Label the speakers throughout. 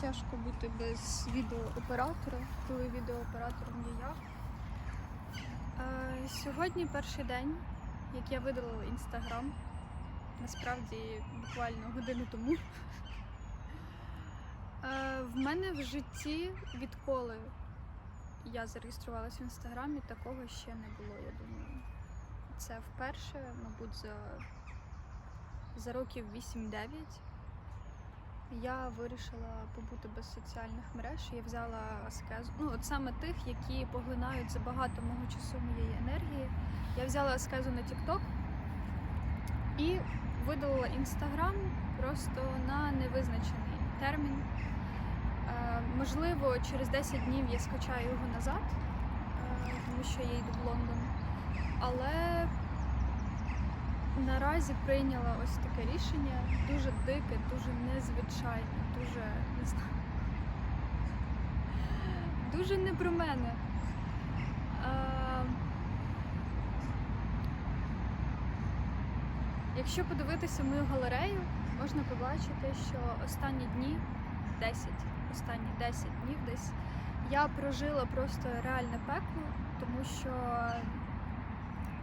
Speaker 1: Тяжко бути без відеооператора, коли відеооператором є я. Е, сьогодні перший день, як я видалила інстаграм. Насправді буквально годину тому. Е, в мене в житті відколи я зареєструвалася в інстаграмі, такого ще не було, я думаю. Це вперше, мабуть, за, за років 8-9 я вирішила побути без соціальних мереж. Я взяла аскезу. Ну, от саме тих, які поглинають забагато мого часу моєї енергії. Я взяла аскезу на TikTok і видалила інстаграм просто на невизначений термін. Е, можливо, через 10 днів я скачаю його назад, е, тому що я йду в Лондон. Але наразі прийняла ось таке рішення. Дуже дике, дуже незвичайне, дуже не знаю. Дуже не про мене. Е, Якщо подивитися мою галерею, можна побачити, що останні дні 10, останні 10 днів десь я прожила просто реальне пекло, тому що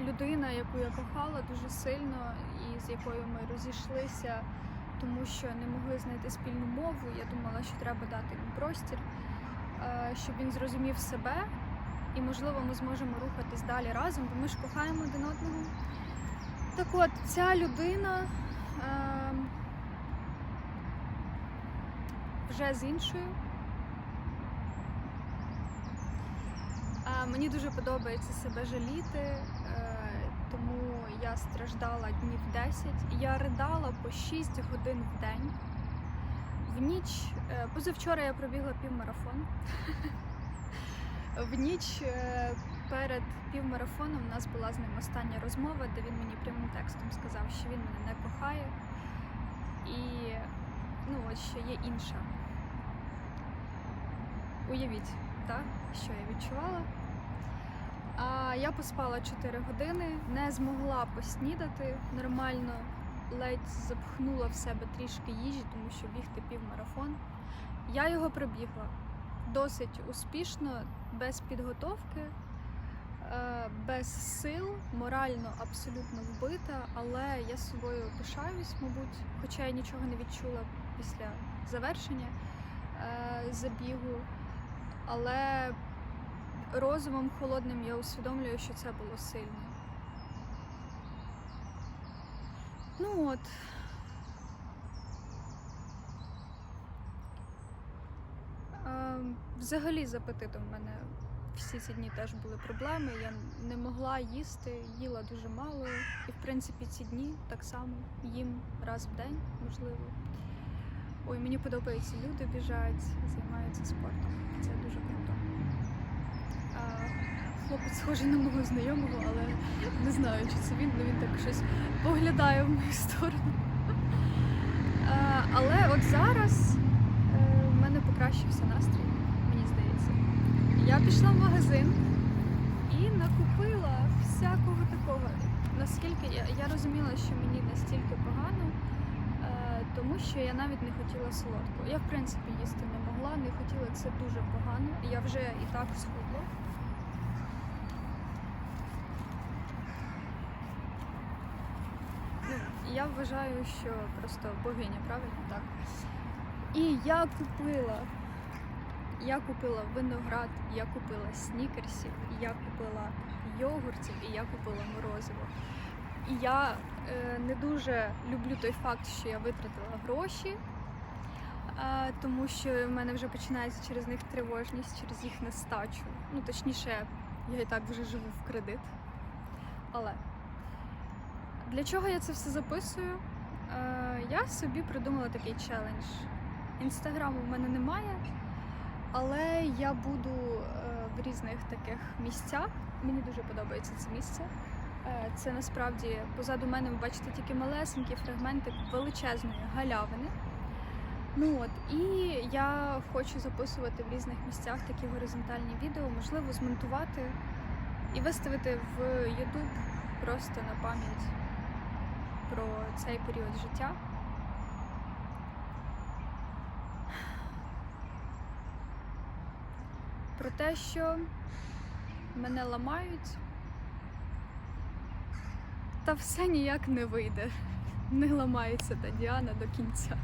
Speaker 1: людина, яку я кохала дуже сильно, і з якою ми розійшлися, тому що не могли знайти спільну мову. Я думала, що треба дати йому простір, щоб він зрозумів себе, і можливо ми зможемо рухатись далі разом, бо ми ж кохаємо один одного. Так от, ця людина е, вже з іншою. Е, мені дуже подобається себе жаліти, е, тому я страждала днів 10. Я ридала по 6 годин в день. В ніч, е, позавчора я пробігла півмарафон. В ніч е, перед півмарафоном у нас була з ним остання розмова, де він мені прямим текстом сказав, що він мене не кохає. І ну, от ще є інша. Уявіть, так, що я відчувала. А я поспала 4 години, не змогла поснідати нормально, ледь запхнула в себе трішки їжі, тому що бігти півмарафон. Я його пробігла досить успішно, без підготовки, е, без сил, морально абсолютно вбита, але я собою пишаюсь, мабуть, хоча я нічого не відчула після завершення е, забігу. Але розумом холодним я усвідомлюю, що це було сильно. Ну от. Е, Взагалі з апетитом в мене всі ці дні теж були проблеми. Я не могла їсти, їла дуже мало. І в принципі ці дні так само їм раз в день, можливо. Ой, мені подобається, люди біжать, займаються спортом. Це дуже круто. Хлопець схожий на мого знайомого, але не знаю, чи це він, але він так щось поглядає в мою сторону. Але от зараз е, в мене покращився настрій, мені здається. Я пішла в магазин і накупила всякого такого. Наскільки я, я розуміла, що мені настільки погано, е, тому що я навіть не хотіла солодкого. Я в принципі їсти не могла, не хотіла це дуже погано. Я вже і так схудла. Ну, я вважаю, що просто богиня, правильно так. І я купила. Я купила виноград, я купила снікерсів, я купила йогуртів і я купила морозиво. І я е, не дуже люблю той факт, що я витратила гроші, е, тому що в мене вже починається через них тривожність, через їх нестачу. Ну, точніше, я і так вже живу в кредит. Але для чого я це все записую? Е, я собі придумала такий челендж. Інстаграму в мене немає, але я буду е, в різних таких місцях. Мені дуже подобається це місце. Е, Це насправді позаду мене ви бачите тільки малесенький фрагментик величезної галявини. Ну от, і я хочу записувати в різних місцях такі горизонтальні відео, можливо, змонтувати і виставити в YouTube просто на пам'ять про цей період життя. Про те, що мене ламають, та все ніяк не вийде. Не ламається та Діана до кінця.